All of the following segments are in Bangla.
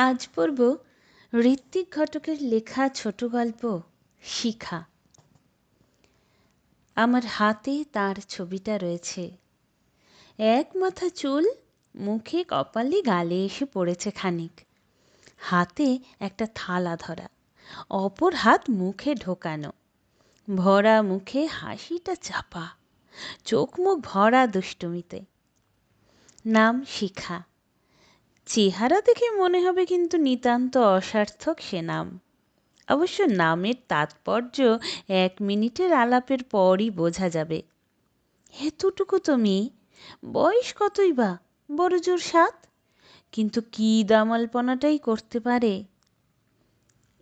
আজ পড়ব ঋত্বিক ঘটকের লেখা ছোট গল্প, শিখা। আমার হাতে তার ছবিটা রয়েছে। এক মাথা চুল, মুখে কপালে গালে এসে পড়েছে খানিক। হাতে একটা থালা ধরা, অপর হাত মুখে ঢোকানো। ভরা মুখে হাসিটা চাপা, চোখ মুখ ভরা দুষ্টুমিতে। নাম শিখা। চেহারা দেখে মনে হবে কিন্তু নিতান্ত অসার্থক সে নাম। অবশ্য নামের তাৎপর্য এক মিনিটের আলাপের পরই বোঝা যাবে। এতটুকু তো মেয়ে, বয়স কতই বা, বড় জোর সাত? কিন্তু কি দামালপনাটাই করতে পারে?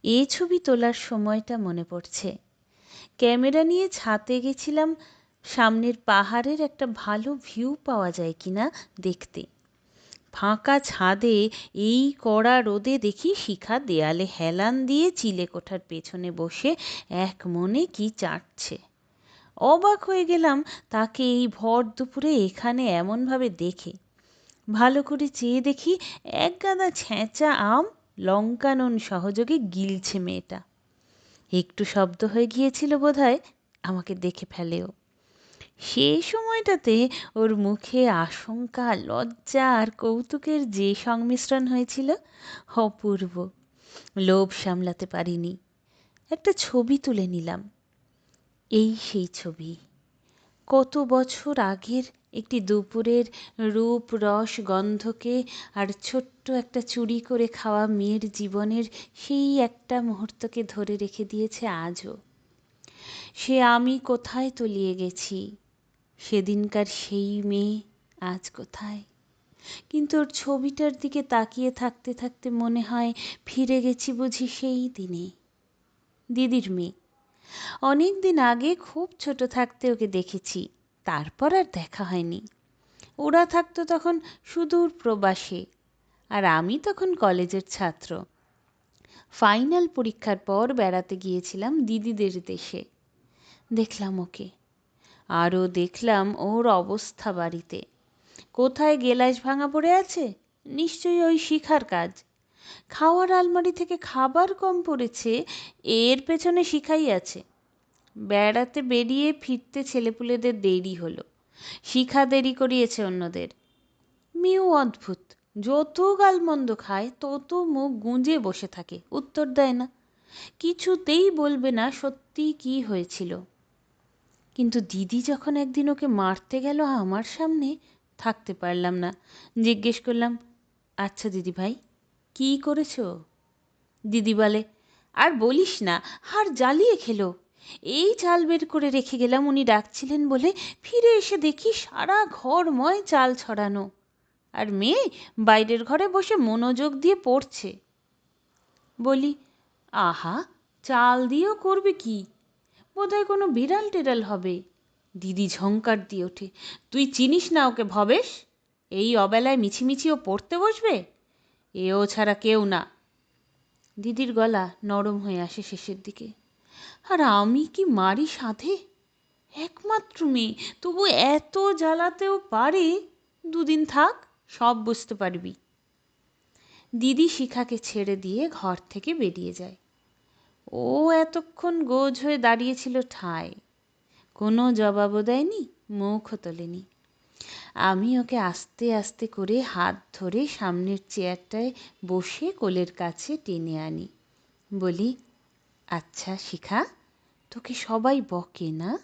এ ছবি তোলার সময়টা মনে পড়ছে। ক্যামেরা নিয়ে ছাতে গেছিলাম, সামনের পাহাড়ের একটা ভালো ভিউ পাওয়া যায় কিনা দেখতে। ফাঁকা ছাদে এই কড়া রোদে দেখি শিখা দেয়ালে হেলান দিয়ে চিলে কোঠার পেছনে বসে এক মনে কি চাটছে। অবাক হয়ে গেলাম তাকে এই ভর দুপুরে এখানে এমনভাবে দেখে। ভালো করে চেয়ে দেখি এক গাদা ছেঁচা আম, লঙ্কা নুন সহযোগে গিলছে মেয়েটা। একটু শব্দ হয়ে গিয়েছিল বোধহয়, আমাকে দেখে ফেলেও। সেই সময়টাতে ওর মুখে আশঙ্কা, লজ্জা আর কৌতুকের যে সংমিশ্রণ হয়েছিল, অপূর্ব। লোভ সামলাতে পারিনি। একটা ছবি তুলে নিলাম। এই সেই ছবি। কত বছর আগের একটি দুপুরের রূপ, রস, গন্ধকে আর ছোট্ট একটা চুরি করে খাওয়া মেয়ের জীবনের সেই একটা মুহূর্তকে ধরে রেখে দিয়েছে আজও। সে আমি কোথায় তলিয়ে গেছি? সেদিনকার সেই মেয়ে আজ কোথায়? কিন্তু ওর ছবিটার দিকে তাকিয়ে থাকতে থাকতে মনে হয় ফিরে গেছি বুঝি সেই দিনে। দিদির মেয়ে। অনেক দিন আগে খুব ছোট থাকতে ওকে দেখেছি, তারপর আর দেখা হয়নি। ওরা থাকতো তখন সুদূর প্রবাসে, আর আমি তখন কলেজের ছাত্র। ফাইনাল পরীক্ষার পর বেড়াতে গিয়েছিলাম দিদিদের দেশে। দেখলাম ওকে। আরও দেখলাম ওর অবস্থা বাড়িতে। কোথায় গেলাস ভাঙা পড়ে আছে? নিশ্চয়ই ওই শিখার কাজ। খাওয়ার আলমারি থেকে খাবার কম পড়েছে, এর পেছনে শিখাই আছে। বেড়াতে বেরিয়ে ফিরতে ছেলেপুলেদের দেরি হলো। শিখা দেরি করিয়েছে অন্যদের। মেয়েও অদ্ভুত। যত গালমন্দ খায়, তত মুখ গুঁজে বসে থাকে, উত্তর দেয় না। কিছুতেই বলবে না সত্যি কি হয়েছিল। কিন্তু দিদি যখন একদিন ওকে মারতে গেল আমার সামনে, থাকতে পারলাম না। জিজ্ঞেস করলাম আচ্ছা দিদি ভাই, কী করেছ? দিদি বলে, আর বলিস না হার জ্বালিয়ে খেলো। এই চাল বের করে রেখে গেলাম, উনি ডাকছিলেন বলে ফিরে এসে দেখি সারা ঘরময় চাল ছড়ানো। আর মেয়ে বাইরের ঘরে বসে মনোযোগ দিয়ে পড়ছে। বলি, আহা, চাল দিয়েও করবে কি? বোধহয় কোনো বিড়াল টেরাল হবে। দিদি ঝঙ্কার দিয়ে ওঠে। তুই চিনিস না ওকে ভবেশ? এই অবেলায় মিছিমিছি ও পড়তে বসবে? এও ছাড়া কেউ না। দিদির গলা নরম হয়ে আসে শেষের দিকে। আর আমি কি মারি সাধে? একমাত্র মেয়ে, তবু এত জ্বালাতেও পারে? দুদিন থাক, সব বুঝতে পারবি। দিদি শিখাকে ছেড়ে দিয়ে ঘর থেকে বেরিয়ে যায়। ও এতক্ষণ গোজ হয়ে দাঁড়িয়েছিল ঠায়। কোনো জবাবও দেয়নি, মুখও তোলেনি। আমি ওকে আস্তে আস্তে করে হাত ধরে সামনের চেয়ারটায় বসে কোলের কাছে টেনে আনি। বলি আচ্ছা শিখা, তোকে সবাই বকে না?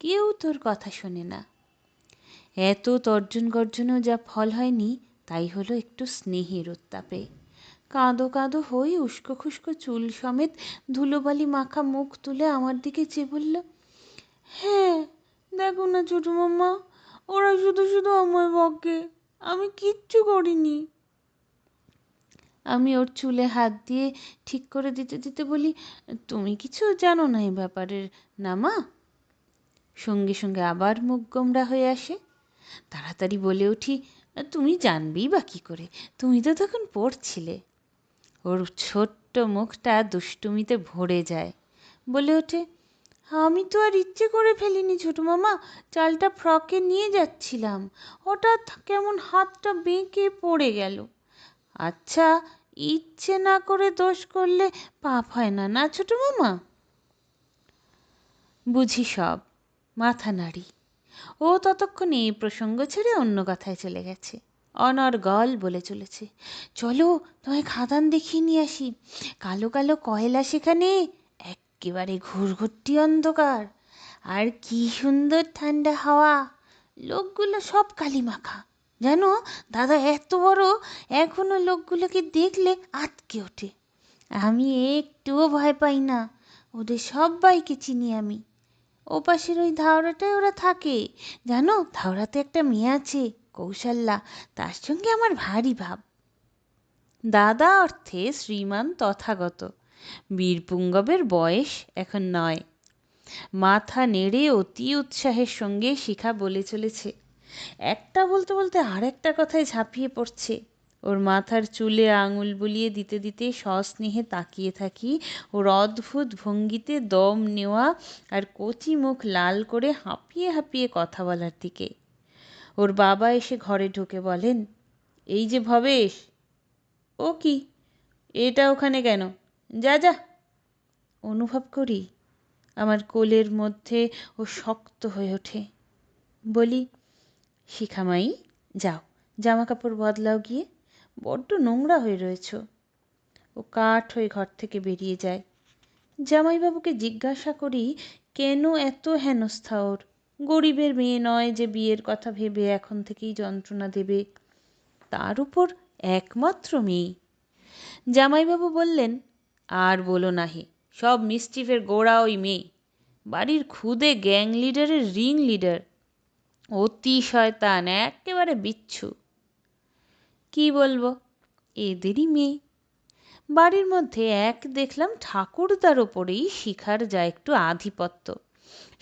কেউ তোর কথা শোনে না। এত তর্জন গর্জনেও যা ফল হয়নি, তাই হলো একটু স্নেহের উত্তাপে। কাঁদো কাঁদো হয়ে উস্কো খুস্কো চুল সমেত ধুলোবালি মাখা মুখ তুলে আমার দিকে চেয়ে বলল হ্যাঁ দেখো না ছোটো মাম্মা, ওরা শুধু শুধু আমায় বকে, আমি কিচ্ছু করিনি। আমি ওর চুলে হাত দিয়ে ঠিক করে দিতে দিতে বলি, তুমি কিছু জানো না এই ব্যাপারের, না মা? সঙ্গে সঙ্গে আবার মুখ গোমরা হয়ে আসে। তাড়াতাড়ি বলে উঠি, তুমি জানবেই বা কী করে, তুমি তো তখন পড়ছিলে। ওর ছোট্ট মুখটা দুষ্টুমিতে ভরে যায়। বলে ওঠে, আমি তো আর ইচ্ছে করে ফেলিনি ছোটো মামা, চালটা ফ্রকে নিয়ে যাচ্ছিলাম। হঠাৎ কেমন হাতটা বেঁকে পড়ে গেল। আচ্ছা ইচ্ছে না করে দোষ করলে পাপ হয় না না ছোট মামা? বুঝি সব, মাথা নাড়ি। ও ততক্ষণে এই প্রসঙ্গ ছেড়ে অন্য কথায় চলে গেছে। অনর্গল বলে চলেছে। চলো তোমায় খাদান দেখিয়ে নিয়ে আসি। কালো কালো কয়লা সেখানে, একেবারে ঘুরঘুরটি অন্ধকার। আর কি সুন্দর ঠান্ডা হাওয়া। লোকগুলো সব কালি মাখা জানো, দাদা এত বড়, এখনও লোকগুলোকে দেখলে আটকে ওঠে। আমি একটুও ভয় পাই না। ওদের সবাইকে চিনি আমি। ওপাশের ওই ধাওড়াটায় ওরা থাকে। জানো, ধাওড়াতে একটা মেয়ে আছে। কৌশল্যা, তার সঙ্গে আমার ভারী ভাব। দাদা অর্থে শ্রীমান তথাগত। বীরপুঙ্গবের বয়স এখন নয়। মাথা নেড়ে অতি উৎসাহের সঙ্গে শিখা বলে চলেছে, একটা বলতে বলতে আর একটা কথায় ঝাঁপিয়ে পড়ছে। ওর মাথার চুলে আঙুল বুলিয়ে দিতে দিতে সস্নেহে তাকিয়ে থাকি, ওর অদ্ভুত ভঙ্গিতে দম নেওয়া আর কচি মুখ লাল করে হাঁপিয়ে হাঁপিয়ে কথা বলার দিকে। ওর বাবা এসে ঘরে ঢুকে বলেন, এই যে ভবেশ, ও কি? এটা ওখানে কেন? যা যা। অনুভব করি আমার কোলের মধ্যে ও শক্ত হয়ে ওঠে। বলি, শিখামাই, যাও জামা কাপড় বদলাও গিয়ে, বড্ড নোংরা হয়ে রয়েছ। ও কাঠ হয়ে ঘর থেকে বেরিয়ে যায়। জামাইবাবুকে জিজ্ঞাসা করি, কেন এত হেনস্থা ওর? গরিবের মেয়ে নয় যে বিয়ের কথা ভেবে এখন থেকেই যন্ত্রণা দেবে। তার উপর একমাত্র মেয়ে। জামাইবাবু বললেন, আর বলো না হে সব মিস্টিফের গোড়া ওই মেয়ে। বাড়ির খুদে গ্যাং লিডারের রিং লিডার। অতি শয়তান, একেবারে বিচ্ছু। কি বলব, এদেরই মেয়ে। বাড়ির মধ্যে এক দেখলাম ঠাকুরদার ওপরেই শিখার যা একটু আধিপত্য।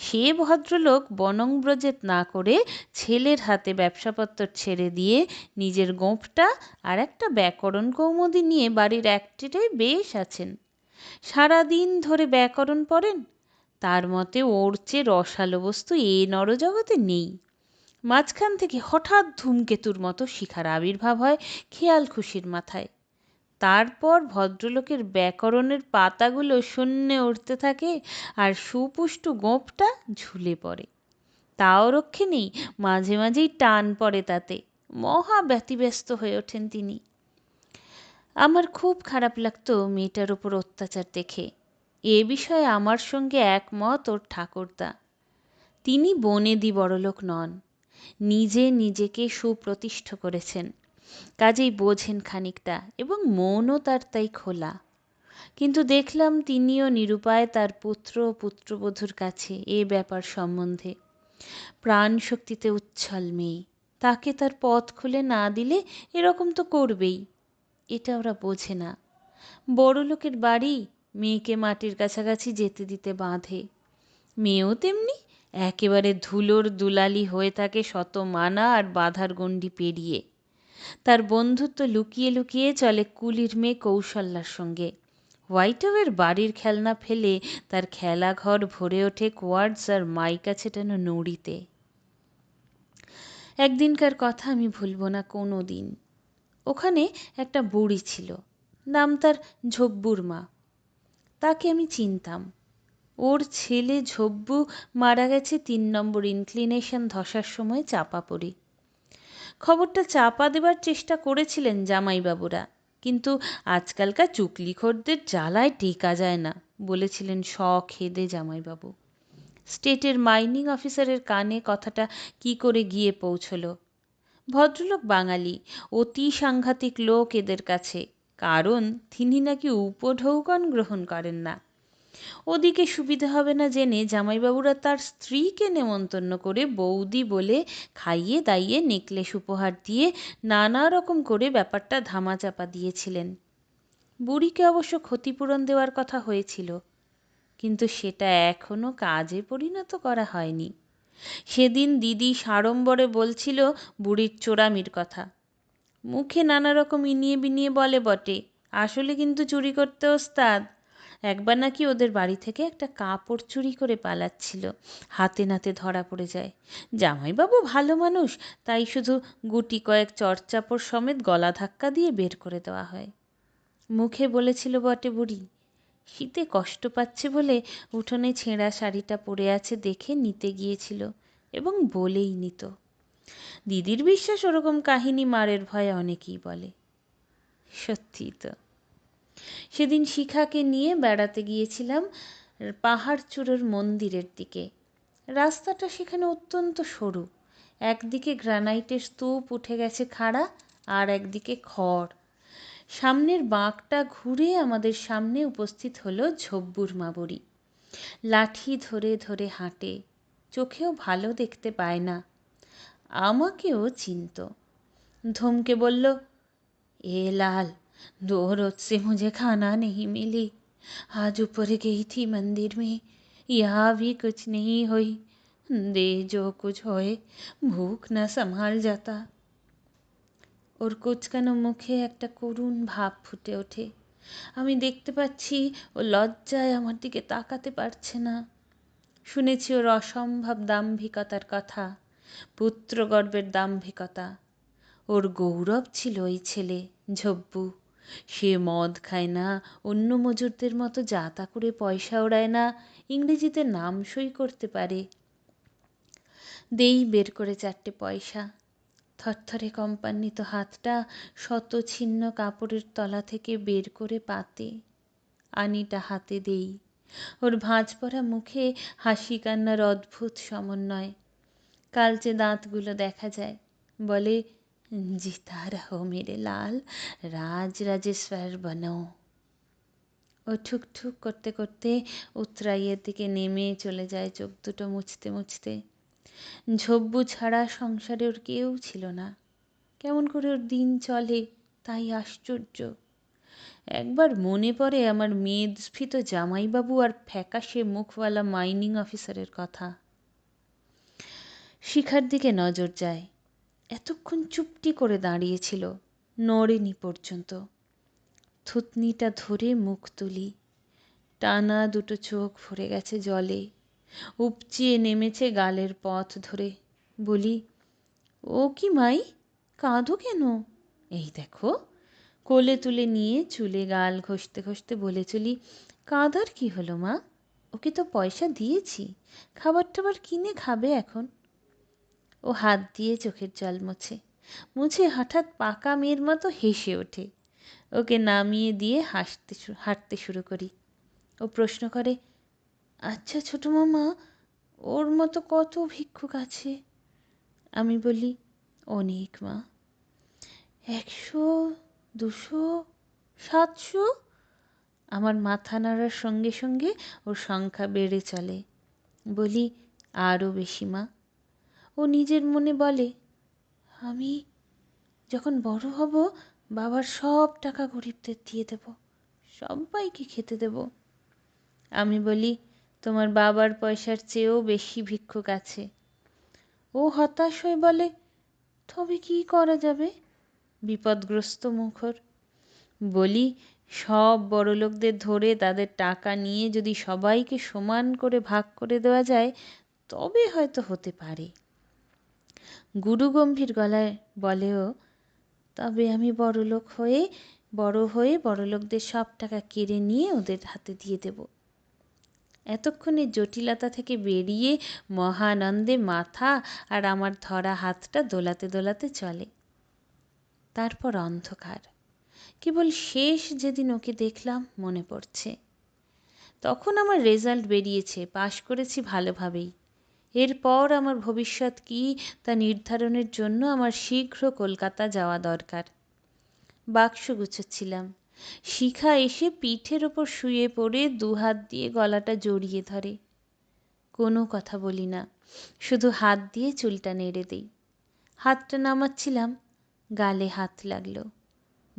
সে ভদ্রলোক বনংব্রজেত না করে ছেলের হাতে ব্যবসাপত্র ছেড়ে দিয়ে নিজের গোঁফটা আর একটা ব্যাকরণ কৌমুদি নিয়ে বাড়ির একটিটাই বেশ আছেন। সারাদিন ধরে ব্যাকরণ পড়েন। তার মতে ওর চেয়ে রসালো বস্তু এ নরজগতে নেই। মাঝখান থেকে হঠাৎ ধূমকেতুর মতো শিখার আবির্ভাব হয় খেয়াল খুশির মাথায়। তারপর ভদ্রলোকের ব্যাকরণের পাতাগুলো শূন্যে উঠতে থাকে আর সুপুষ্ট গোঁপটা ঝুলে পড়ে। তাও রক্ষে নেই মাঝে মাঝেই টান পড়ে তাতে। মহা ব্যতিব্যস্ত হয়ে ওঠেন তিনি। আমার খুব খারাপ লাগতো মেয়েটার ওপর অত্যাচার দেখে। এ বিষয়ে আমার সঙ্গে একমত ওর ঠাকুরদা। তিনি বনেদি বড়লোক নন। নিজে নিজেকে সুপ্রতিষ্ঠ করেছেন। কাজেই বোঝেন খানিকটা এবং মনও তার তাই খোলা। কিন্তু দেখলাম তিনিও নিরুপায় তার পুত্র ও পুত্রবধূর কাছে এ ব্যাপার সম্বন্ধে। প্রাণ শক্তিতে উচ্ছল মেয়ে, তাকে তার পথ খুলে না দিলে এরকম তো করবেই। এটা ওরা বোঝে না। বড় লোকের বাড়ি মেয়েকে মাটির কাছাকাছি যেতে দিতে বাঁধে। মেয়েও তেমনি একেবারে ধুলোর দুলালি হয়ে থাকে শত মানা আর বাধার গণ্ডি পেরিয়ে তার বন্ধুত্ব লুকিয়ে লুকিয়ে চলে কুলির মেয়ে কৌশল্যার সঙ্গে। হোয়াইটওয়ের বাড়ির খেলনা ফেলে তার খেলাঘর ভরে ওঠে কোয়ার্ডস আর মাইকা ছেটানো নুড়িতে। একদিনকার কথা আমি ভুলব না কোনো দিন ওখানে একটা বুড়ি ছিল, নাম তার ঝব্বুর মা। তাকে আমি চিনতাম। ওর ছেলে ঝব্বু মারা গেছে তিন নম্বর ইনক্লিনেশন ধসার সময় চাপা পড়ে। খবরটা চাপা দেবার চেষ্টা করেছিলেন জামাইবাবুরা। কিন্তু আজকালকার চুকলিখোরদের জ্বালায় টেকা যায় না, বলেছিলেন খেদে জামাইবাবু। স্টেটের মাইনিং অফিসারের কানে কথাটা কি করে গিয়ে পৌঁছল? ভদ্রলোক বাঙালি, অতি সাংঘাতিক লোক এদের কাছে, কারণ তিনি নাকি উপঢৌকন গ্রহণ করেন না। ওদিকে সুবিধে হবে না জেনে জামাইবাবুরা তার স্ত্রীকে নেমন্তন্ন করে বৌদি বলে খাইয়ে দাইয়ে নেকলেস উপহার দিয়ে নানা রকম করে ব্যাপারটা ধামাচাপা দিয়েছিলেন। বুড়িকে অবশ্য ক্ষতিপূরণ দেওয়ার কথা হয়েছিল, কিন্তু সেটা এখনও কাজে পরিণত করা হয়নি। সেদিন দিদি সাড়ম্বরে বলছিল বুড়ির চোরামির কথা। মুখে নানা রকম ইনিয়ে বিনিয়ে বলে বটে, আসলে কিন্তু চুরি করতে ওস্তাদ। একবার নাকি ওদের বাড়ি থেকে একটা কাপড় চুরি করে পালাচ্ছিল। হাতে নাতে ধরা পড়ে যায়। জামাইবাবু ভালো মানুষ, তাই শুধু গুটি কয়েক চড়চাপড় সমেত গলা ধাক্কা দিয়ে বের করে দেওয়া হয়। মুখে বলেছিল, বটে বুড়ি, শীতে কষ্ট পাচ্ছে বলে উঠোনে ছেঁড়া শাড়িটা পরে আছে দেখে নিতে গিয়েছিল এবং বলেই নিত। দিদির বিশ্বাস ওরকম কাহিনী মারের ভয়ে অনেকেই বলে। সত্যি তো। সেদিন শিখাকে নিয়ে বেড়াতে গিয়েছিলাম পাহাড় চূড়োর মন্দিরের দিকে। রাস্তাটা সেখানে অত্যন্ত সরু। একদিকে গ্রানাইটের স্তূপ উঠে গেছে খাড়া আর একদিকে খড়। সামনের বাঁকটা ঘুরে আমাদের সামনে উপস্থিত হলো ঝব্বুর মাবুরি লাঠি ধরে ধরে হাঁটে, চোখেও ভালো দেখতে পায় না। আমাকেও চিনত। ধমকে বলল, এ লাল दो रोज से मुझे खाना नहीं मिली आज ऊपर गई थी मंदिर में यहाँ भी कुछ नहीं हुई दे जो कुछ होए ভুখ না সামাল যাতা ওর কোচকানো মুখে একটা করুণ ভাব ফুটে ওঠে আমি দেখতে পাচ্ছি ও লজ্জায় আমার দিকে তাকাতে পারছে না শুনেছি ওর অসম্ভব দাম্ভিকতার কথা পুত্রগর্বের দাম্ভিকতা ওর গৌরব ছিল ওই ছেলে ঝব্বু সে মদ খায় না, অন্য মজুরদের মতো যা তা করে পয়সা ওড়ায় না, ইংরেজিতে নাম সই করতে পারে। দেই বের করে চারটে পয়সা। থরথরে কম্পান্বিত হাতটা শত ছিন্ন কাপড়ের তলা থেকে বের করে পাতে। আনিটা হাতে দেই। ওর ভাঁজ পড়া মুখে হাসি কান্নার অদ্ভুত সমন্বয়। কালচে দাঁতগুলো দেখা যায়, বলে জিতা রহো মেরে লাল রাজ রাজেশ্বর বনো ও ঠুক ঠুক করতে করতে উত্তরাইয়ের দিকে নেমে চলে যায় চোখ দুটো মুছতে মুছতে ঝব্বু ছাড়া সংসারে ওর কেউ ছিল না। কেমন করে ওর দিন চলে, তাই আশ্চর্য। একবার মনে পড়ে আমার মেদস্ফীত জামাইবাবু আর ফ্যাকাশে মুখওয়ালা মাইনিং অফিসারের কথা। শিখার দিকে নজর যায়। এতক্ষণ চুপটি করে দাঁড়িয়েছিল নড়েনি পর্যন্ত। থুতনিটা ধরে মুখ তুলি। টানা দুটো চোখ ভরে গেছে জলে। উপচিয়ে নেমেছে গালের পথ ধরে। বলি, ও কি মাই, কাঁদো কেন? এই দেখো, কোলে তুলে নিয়ে চুলে গাল ঘষতে ঘষতে বলে চলি, কাঁদার কি হলো মা? ওকে তো পয়সা দিয়েছি, খাবার টাবার কিনে খাবে এখন। ও হাত দিয়ে চোখের জল মোছে। মুছে হঠাৎ পাকা মেয়ের মতো হেসে ওঠে। ওকে নামিয়ে দিয়ে হাসতে হাঁটতে শুরু করি। ও প্রশ্ন করে আচ্ছা ছোটো মামা, ওর মতো কত ভিক্ষুক আছে? আমি বলি, অনেক মা। একশো, দুশো, সাতশো? আমার মাথা নাড়ার সঙ্গে সঙ্গে ওর সংখ্যা বেড়ে চলে। বলি আরও বেশি মা। ও নিজের মনে বলে, আমি যখন বড় হব, বাবার সব টাকা গরিবদের দিয়ে দেব, সবাইকে খেতে দেব। আমি বলি, তোমার বাবার পয়সার চেয়েও বেশি ভিক্ষুক আছে। ও হতাশ হয়ে বলে, তবে কি করা যাবে? বিপদগ্রস্ত মুখর। বলি, সব বড়লোকদের ধরে তাদের টাকা নিয়ে যদি সবাইকে সমান করে ভাগ করে দেওয়া যায়, তবে হয়তো হতে পারে। গুরু গম্ভীর গলায় বলেও, তবে আমি বড়লোক হয়ে, বড় হয়ে বড়লোকদের সব টাকা কেড়ে নিয়ে ওদের হাতে দিয়ে দেব। এতক্ষণে জটিলতা থেকে বেরিয়ে মহানন্দে মাথা আর আমার ধরা হাতটা দোলাতে দোলাতে চলে। তারপর অন্ধকার। কেবল শেষ যেদিন ওকে দেখলাম মনে পড়ছে। তখন আমার রেজাল্ট বেরিয়েছে, পাশ করেছি ভালোভাবেই। এরপর আমার ভবিষ্যৎ কী তা নির্ধারণের জন্য আমার শীঘ্র কলকাতা যাওয়া দরকার। বাক্স গুছোচ্ছিলাম। শিখা এসে পিঠের ওপর শুয়ে পড়ে দুহাত দিয়ে গলাটা জড়িয়ে ধরে। কোনো কথা বলি না, শুধু হাত দিয়ে চুলটা নেড়ে দেই। হাতটা নামাচ্ছিলাম, গালে হাত লাগল,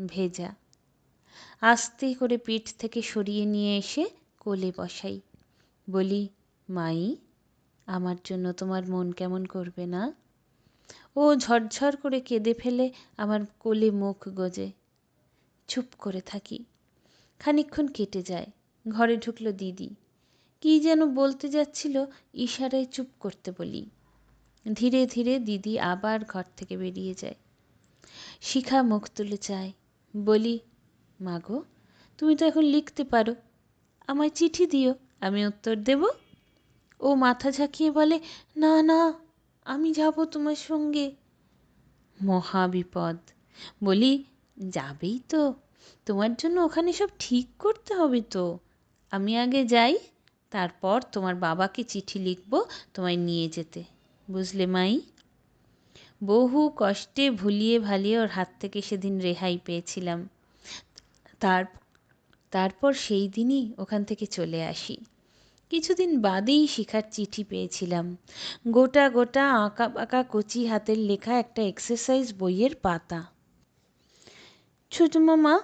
ভেজা। আস্তে করে পিঠ থেকে সরিয়ে নিয়ে এসে কোলে বসাই। বলি, মাই আমার জন্য তোমার মন কেমন করবে না? ও ঝরঝর করে কেঁদে ফেলে আমার কোলে মুখ গজে। চুপ করে থাকি। খানিক্ষণ কেটে যায়। ঘরে ঢুকলো দিদি। কী যেন বলতে যাচ্ছিল ইশারায় চুপ করতে বলি। ধীরে ধীরে দিদি আবার ঘর থেকে বেরিয়ে যায়। শিখা মুখ তুলে চায়। বলি মাগো তুমি তো এখন লিখতে পারো। আমায় চিঠি দিও, আমি উত্তর দেব? ও মাথা ঝাঁকিয়ে বলে, না না, আমি যাব তোমার সঙ্গে। মহা বিপদ। বলি, যাবেই তো। তোমার জন্য ওখানে সব ঠিক করতে হবে তো। আমি আগে যাই, তারপর তোমার বাবাকে চিঠি লিখব তোমায় নিয়ে যেতে। বুঝলে মাই? বহু কষ্টে ভুলিয়ে ভালিয়ে ওর হাত থেকে সেদিন রেহাই পেয়েছিলাম। তার, তারপর সেই দিনই ওখান থেকে চলে আসি। কিছুদিন বাদেই শিখার চিঠি পেয়েছিলাম। গোটা গোটা আঁকা বাঁকা কচি হাতের লেখা একটা এক্সারসাইজ বইয়ের পাতা। ছোটো মামা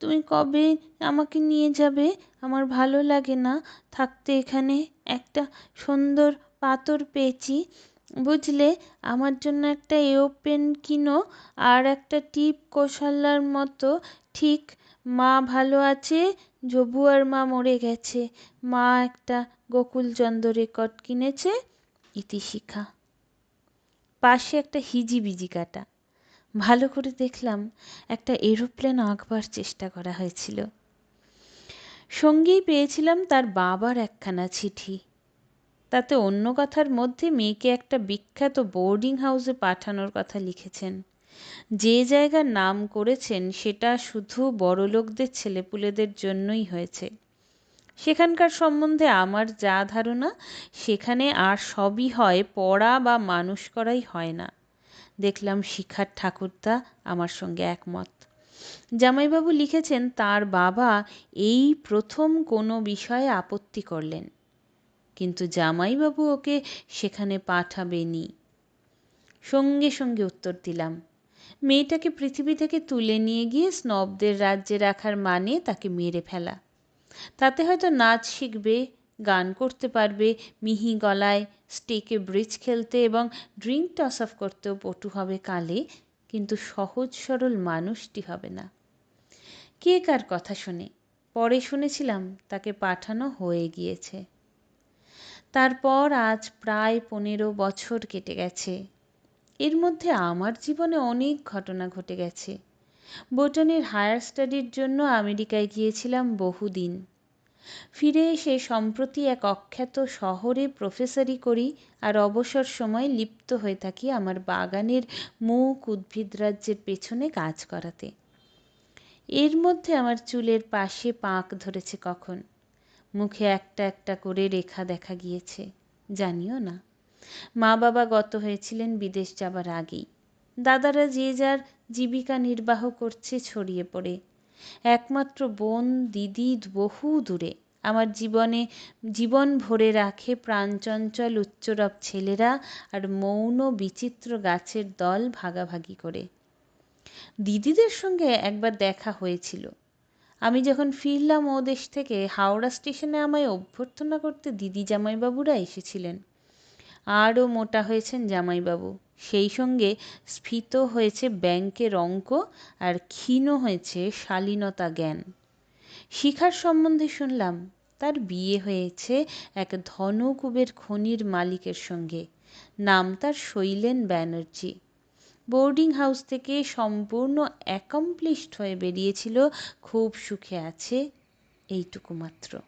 তুমি কবে আমাকে নিয়ে যাবে? আমার ভালো লাগে না থাকতে এখানে। একটা সুন্দর পাথর পেয়েছি। বুঝলে, আমার জন্য একটা এরোপ্লেন কিনো আর একটা টিপ কষালার মতো ঠিক মা ভালো আছে? জবু মা মরে গেছে। মা একটা গোকুলচন্দ্র রেকর্ড কিনেছে। ইতিশিখা পাশে একটা হিজিবিজি কাটা। ভালো করে দেখলাম একটা এরোপ্লেন আঁকবার চেষ্টা করা হয়েছিল। সঙ্গেই পেয়েছিলাম তার বাবার একখানা চিঠি। তাতে অন্য কথার মধ্যে মেয়েকে একটা বিখ্যাত বোর্ডিং হাউসে পাঠানোর কথা লিখেছেন। যে জায়গার নাম করেছেন সেটা শুধু বড়লোকদের, ছেলেপুলেদের জন্যই হয়েছে। সেখানকার সম্বন্ধে আমার যা ধারণা, সেখানে আর সবই হয়, পড়া বা মানুষ করাই হয় না। দেখলাম শিখার ঠাকুরদা আমার সঙ্গে একমত। জামাইবাবু লিখেছেন, তার বাবা এই প্রথম কোনো বিষয়ে আপত্তি করলেন, কিন্তু জামাইবাবু ওকে সেখানে পাঠাবেনি সঙ্গে সঙ্গে উত্তর দিলাম মেয়েটাকে পৃথিবী থেকে তুলে নিয়ে গিয়ে স্নবদের রাজ্যে রাখার মানে তাকে মেরে ফেলা। তাতে হয়তো নাচ শিখবে, গান করতে পারবে, মিহি গলায় স্টেকে ব্রিজ খেলতে এবং ড্রিঙ্ক টস অফ করতেও পটু হবে কালে, কিন্তু সহজ সরল মানুষটি হবে না। কে কার কথা শুনে? পরে শুনেছিলাম তাকে পাঠানো হয়ে গিয়েছে। তারপর আজ প্রায় পনেরো বছর কেটে গেছে। এর মধ্যে আমার জীবনে অনেক ঘটনা ঘটে গেছে। বোটানির হায়ার স্টাডির জন্য আমেরিকায় গিয়েছিলাম বহুদিন। ফিরে এসে সম্প্রতি এক অখ্যাত শহরে প্রফেসরি করি আর অবসর সময় লিপ্ত হয়ে থাকি আমার বাগানের মুখ উদ্ভিদ রাজ্যের পেছনে কাজ করাতে। এর মধ্যে আমার চুলের পাশে পাঁক ধরেছে কখন। মুখে একটা একটা করে রেখা দেখা গিয়েছে। জানিও না। মা বাবা গত হয়েছিলেন বিদেশ যাবার আগেই। দাদারা যে যার জীবিকা নির্বাহ করছে ছড়িয়ে পড়ে। একমাত্র বোন, দিদি বহু দূরে। আমার জীবনে, জীবন ভরে রাখে প্রাণচঞ্চল উচ্চরব ছেলেরা আর মৌন বিচিত্র গাছের দল ভাগাভাগি করে। দিদিদের সঙ্গে একবার দেখা হয়েছিল। আমি যখন ফিরলাম ও দেশ থেকে, হাওড়া স্টেশনে আমায় অভ্যর্থনা করতে দিদি জামাইবাবুরা এসেছিলেন। আরও মোটা হয়েছেন জামাইবাবু। সেই সঙ্গে স্ফীত হয়েছে ব্যাংকের অঙ্ক আর ক্ষীণ হয়েছে শালীনতা জ্ঞান। শিখার সম্বন্ধে শুনলাম, তার বিয়ে হয়েছে এক ধনকুবের খনির মালিকের সঙ্গে। নাম তার শৈলেন ব্যানার্জি। বোর্ডিং হাউস থেকে সম্পূর্ণ অ্যাকমপ্লিশড হয়ে বেরিয়েছিল, খুব সুখে আছে, এইটুকু মাত্র।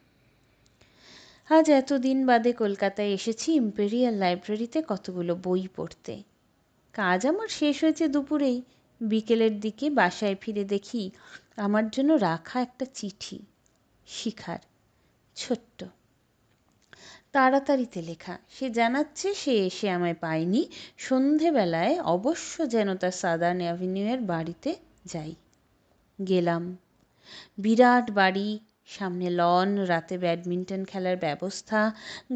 আজ এতদিন বাদে কলকাতায় এসেছি ইম্পেরিয়াল লাইব্রেরিতে কতগুলো বই পড়তে। কাজ আমার শেষ হয়েছে দুপুরেই। বিকেলের দিকে বাসায় ফিরে দেখি আমার জন্য রাখা একটা চিঠি, শিখার, ছোট্ট। তাড়াতাড়িতে লেখা, সে জানাচ্ছে সে এসে আমায় পায়নি। সন্ধেবেলায় অবশ্য যেন তার সাদার্ন অ্যাভিনিউয়ের বাড়িতে যাই। গেলাম। বিরাট বাড়ি সামনে লন, রাতে ব্যাডমিন্টন খেলার ব্যবস্থা,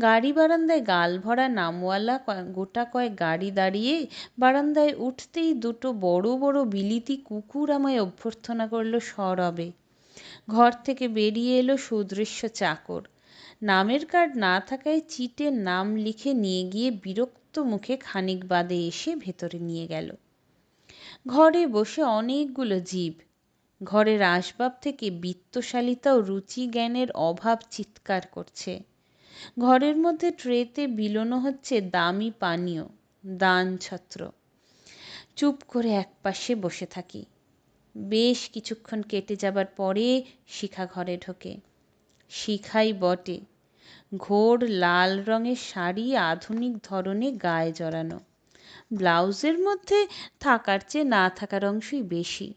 গাড়ি বারান্দায় গাল ভরা নামওয়ালা গোটা কয়েক গাড়ি দাঁড়িয়ে বারান্দায় উঠতেই দুটো বড় বড় বিলিতি কুকুর আমায় অভ্যর্থনা করল সরবে। ঘর থেকে বেরিয়ে এলো সুদৃশ্য চাকর। নামের কার্ড না থাকায় চিটে নাম লিখে নিয়ে গিয়ে বিরক্ত মুখে খানিক বাদে এসে ভেতরে নিয়ে গেল। ঘরে বসে অনেকগুলো জীব ঘরের আসবাব থেকে বিত্তশালিতা ও রুচি জ্ঞানের অভাব চিৎকার করছে। ঘরের মধ্যে ট্রেতে বিলোনো হচ্ছে দামি পানীয়, দান ছত্র। চুপ করে একপাশে বসে থাকি। বেশ কিছুক্ষণ কেটে যাবার পরে শিখা ঘরে ঢোকে। শিখাই বটে, ঘোর লাল রঙের শাড়ি আধুনিক ধরনে গায়ে জড়ানো। ব্লাউজের মধ্যে থাকার চেয়ে না থাকার অংশই বেশি।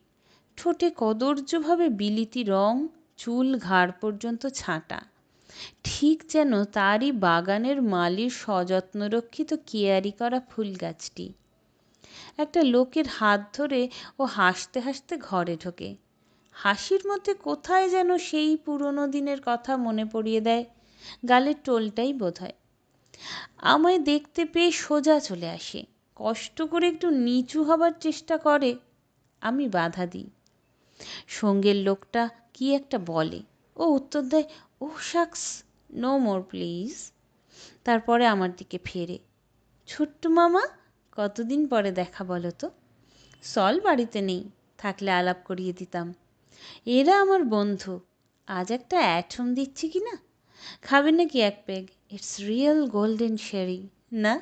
ঠোঁটে কদর্যভাবে বিলিতি রং চুল ঘাড় পর্যন্ত ছাঁটা। ঠিক যেন তারই বাগানের মালির সযত্নরক্ষিত কেয়ারি করা ফুল গাছটি। একটা লোকের হাত ধরে ও হাসতে হাসতে ঘরে ঢোকে। হাসির মধ্যে কোথায় যেন সেই পুরনো দিনের কথা মনে পড়িয়ে দেয়, গালের টোলটাই বোধ হয় আমায় দেখতে পেয়ে সোজা চলে আসে। কষ্ট করে একটু নিচু হবার চেষ্টা করে, আমি বাধা দিই। সঙ্গের লোকটা কি একটা বলে? ও উত্তর দেয় ও শাকস নো মোর প্লিজ তারপরে আমার দিকে ফেরে। ছোট্ট মামা, কতদিন পরে দেখা বলো তো? সল বাড়িতে নেই, থাকলে আলাপ করিয়ে দিতাম। এরা আমার বন্ধু, আজ একটা অ্যাটম দিচ্ছি কি না? খাবেন নাকি এক peg it's real golden sherry না?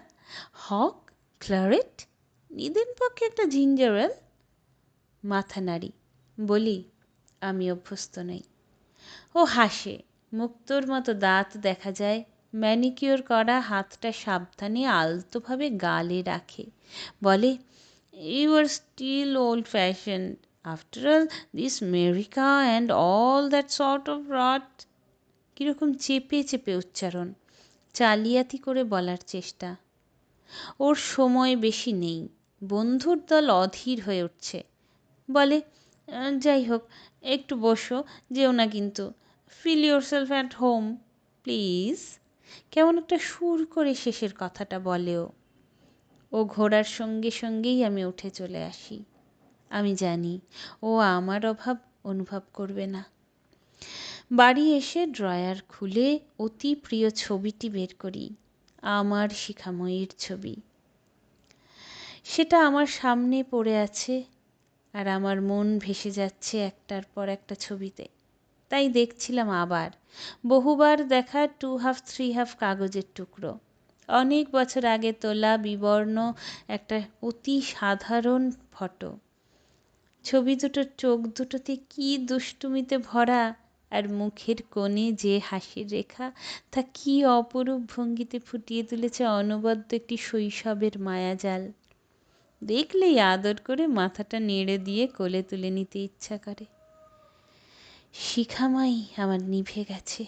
হক ক্লারেট নিদেন পক্ষে একটা জিঞ্জার এল মাথা নাড়ি। বলি, আমি অভ্যস্ত নই। ও হাসে, মুক্তোর মতো দাঁত দেখা যায়, ম্যানিকিওর করা হাতটা সাবধানে আলতোভাবে গালে রাখে। বলে you are still old fashion after all this America and all that sort of rot কীরকম চেপে চেপে উচ্চারণ, চালিয়াতি করে বলার চেষ্টা। ওর সময় বেশি নেই, বন্ধুর দল অধীর হয়ে উঠছে। বলে যাই হোক, একটু বসো, যেও না কিন্তু। Feel yourself at home please কেমন একটা সুর করে শেষের কথাটা বলেও। ও ঘোড়ার সঙ্গে সঙ্গেই আমি উঠে চলে আসি। আমি জানি, ও আমার অভাব অনুভব করবে না। বাড়ি এসে ড্রয়ার খুলে অতি প্রিয় ছবিটি বের করি, আমার শিখাময়ীর ছবি। সেটা আমার সামনে পড়ে আছে আর আমার মন ভেসে যাচ্ছে একটার পর একটা ছবিতে। তাই দেখছিলাম আবার। বহুবার দেখা টু হাফ থ্রি হাফ কাগজের টুকরো। অনেক বছর আগে তোলা বিবর্ণ একটা অতি সাধারণ ফটো। ছবি দুটোর চোখ দুটোতে কি দুষ্টুমিতে ভরা আর মুখের কোণে যে হাসির রেখা, তা কি অপরূপ ভঙ্গিতে ফুটিয়ে তুলেছে অনবদ্য একটি শৈশবের মায়াজাল। দেখলেই আদর করে মাথাটা নেড়ে দিয়ে কোলে তুলে নিতে ইচ্ছা করে। শিখামাই আমার নিভে গেছে।